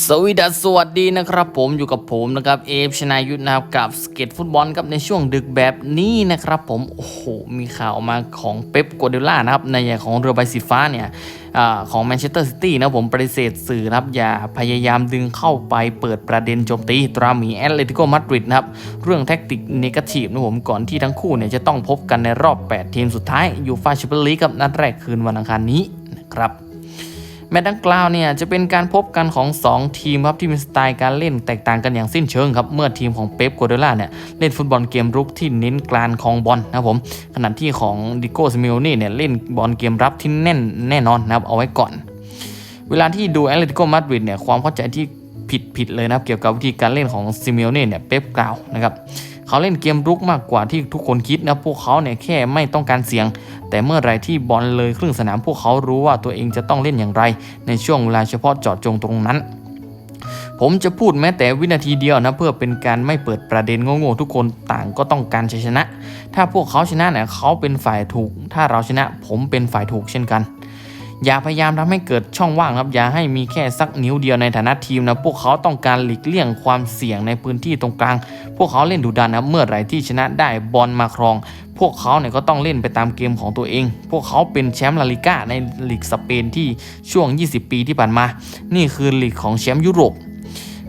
สวีดัสสวัสดีนะครับผมอยู่กับผมนะครับเอฟชนายุทธนะครับกับสเก็ตฟุตบอลครับในช่วงดึกแบบนี้นะครับผมโอ้โหมีข่าวมาของเป๊ปโกวาร์ดิโอล่านะครับในอย่างของเรือใบสีฟ้าเนี่ยอของแมนเชสเตอร์ซิตี้นะผมปฏิเสธสื่อนะครับอย่าพยายามดึงเข้าไปเปิดประเด็นโจมตีตราหมีแอตเลติโกมาดริดนะครับเรื่องแท็กติกเนกาทีฟนะผมก่อนที่ทั้งคู่เนี่ยจะต้องพบกันในรอบ 8 ทีมสุดท้ายยูฟาแชมเปี้ยนลีกกับนัดแรกคืนวันอังคารนี้นะครับ แมตช์ดังกล่าวเนี่ยจะเป็นการพบกันของ 2 ทีมครับที่มีสไตล์การเล่นแตกต่างกันอย่างสิ้นเชิงครับเมื่อทีมของเป๊ปโกวาร์ดิโอล่าเนี่ยเล่นฟุตบอลเกมรุกที่เน้นการคองบอลนะครับผมขณะที่ของดิโก้ซิมิโอนี่เนี่ยเล่นบอลเกมรับที่แน่นแน่นอนนะครับเอาไว้ก่อน เวลาที่ดูแอตเลติโกมาดริดเนี่ยความเข้าใจที่ผิดผิดเลยนะครับเกี่ยวกับวิธีการเล่นของซิมิโอนี่เนี่ยเป๊ปกล่าวนะครับ เขาเล่นเกมรุกมากกว่าที่ทุกคนคิดนะพวกเขาเนี่ยแค่ไม่ต้องการเสียง แต่เมื่อไรที่บอลเลยครึ่งสนามพวกเขารู้ว่าตัวเองจะต้องเล่นอย่างไร ในช่วงเวลาเฉพาะเจาะจงตรงนั้นผมจะพูดแม้แต่วินาทีเดียวนะเพื่อเป็นการไม่เปิดประเด็นโง่ๆทุกคนต่างก็ต้องการชัยชนะ ถ้าพวกเขาชนะเนี่ยเขาเป็นฝ่ายถูก ถ้าเราชนะ ผมเป็นฝ่ายถูกเช่นกัน อย่าพยายามทำให้เกิดช่องว่างครับ อย่าให้มีแค่สักนิ้วเดียวในฐานะทีมนะ พวกเขาต้องการหลีกเลี่ยงความเสี่ยงในพื้นที่ตรงกลาง พวกเขาเล่นดุดันนะเมื่อไหร่ที่ชนะได้บอลมาครอง พวกเขาเนี่ยก็ต้องเล่นไปตามเกมของตัวเอง พวกเขาเป็นแชมป์ลาลิก้าในลีกสเปนที่ช่วง 20 ปีที่ผ่านมา นี่คือลีกของแชมป์ยุโรป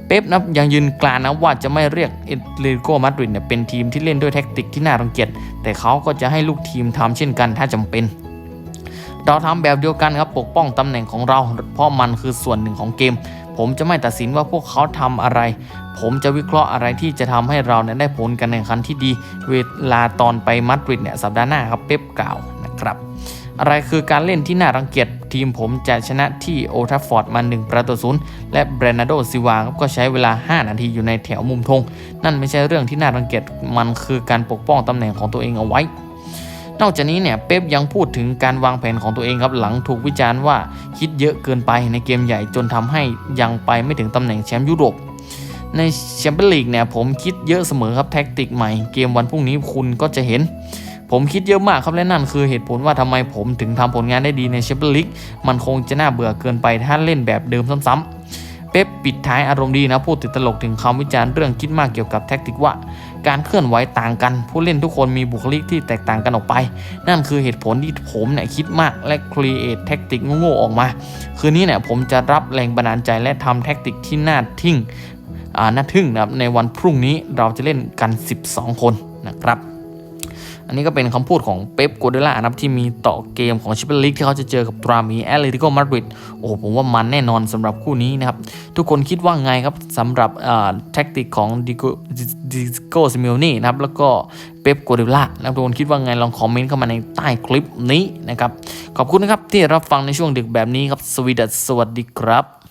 เป๊ปนะยังยืนกรานนะว่าจะไม่เรียกเอตเลโกมาดริดเนี่ยเป็นทีมที่เล่นด้วยแท็กติกที่น่ารังเกียจแต่เขาก็จะให้ลูกทีมทำเช่นกันถ้าจำเป็น เราทำแบบเดียวกันครับปกป้องตำแหน่งของเรา เพราะมันคือส่วนหนึ่งของเกม ผมจะไม่ตัดสินว่าพวกเขาทำอะไร ผมจะวิเคราะห์อะไรที่จะทำให้เราเนี่ยได้ผลการแข่งขันที่ดี เวลาตอนไปมาดริดเนี่ยสัปดาห์หน้าครับเป๊ปกล่าวนะครับอะไรคือการเล่นที่น่ารังเกียจทีมผมจะชนะที่โอทัฟฟอร์ดมา 1 ประตูศูนย์และเบรนาโดซิวาก็ใช้เวลา 5 นาทีอยู่ในแถวมุมธงนั่นไม่ใช่เรื่องที่น่ารังเกียจมันคือการปกป้องตำแหน่งของตัวเองเอาไว้ นอกจากนี้เนี่ยเป๊ปยังพูดถึงการวางแผนของตัวเองครับหลังถูกวิจารณ์ว่าคิดเยอะเกินไปในเกมใหญ่จนทำให้ยังไปไม่ถึงตำแหน่งแชมป์ยุโรปในแชมเปี้ยนลีกเนี่ยผมคิดเยอะเสมอครับแท็กติกใหม่เกมวันพรุ่งนี้คุณก็จะเห็น ผมคิดเยอะมากครับและนั่นคือเหตุผลว่าทำไมผมถึงทำผลงานได้ดีในแชมเปี้ยนลีกมันคงจะน่าเบื่อเกินไปถ้าเล่นแบบเดิมซ้ำๆ เป๊ปปิดท้ายอารมณ์ดีนะพูดติดตลกถึงคำวิจารณ์เรื่องคิดมากเกี่ยวกับแท็กติกว่า การเคลื่อนไหวต่างกัน ผู้เล่นทุกคนมีบุคลิกที่แตกต่างกันออกไป นั่นคือเหตุผลที่ผมเนี่ยคิดมากและครีเอทแท็กติกโง่ๆออกมา คืนนี้เนี่ยผมจะรับแรงบันดาลใจและทำแท็กติกที่น่าทึ่งอ่าน่าทึ่งนะครับในวันพรุ่งนี้เราจะเล่นกัน 12 คนนะครับ อันนี้ก็เป็นคำพูดของเป๊ปโกวาร์ดิโอล่านะครับที่มีต่อเกมของแชมเปี้ยนลีกที่เขาจะเจอกับตรามีแอตเลติโกมาดริดโอ้ผมว่ามันแน่นอนสำหรับคู่นี้นะครับ ทุกคนคิดว่าไงครับสำหรับแท็กติกของดิโกดิโกซิมิโอนี่นะครับแล้วก็เป๊ปโกวาร์ดิโอล่าแล้วทุกคนคิดว่าไงลองคอมเมนต์เข้ามาในใต้คลิปนี้นะครับขอบคุณนะครับที่รับฟังในช่วงดึกแบบนี้ครับสวีดัสสวัสดีครับ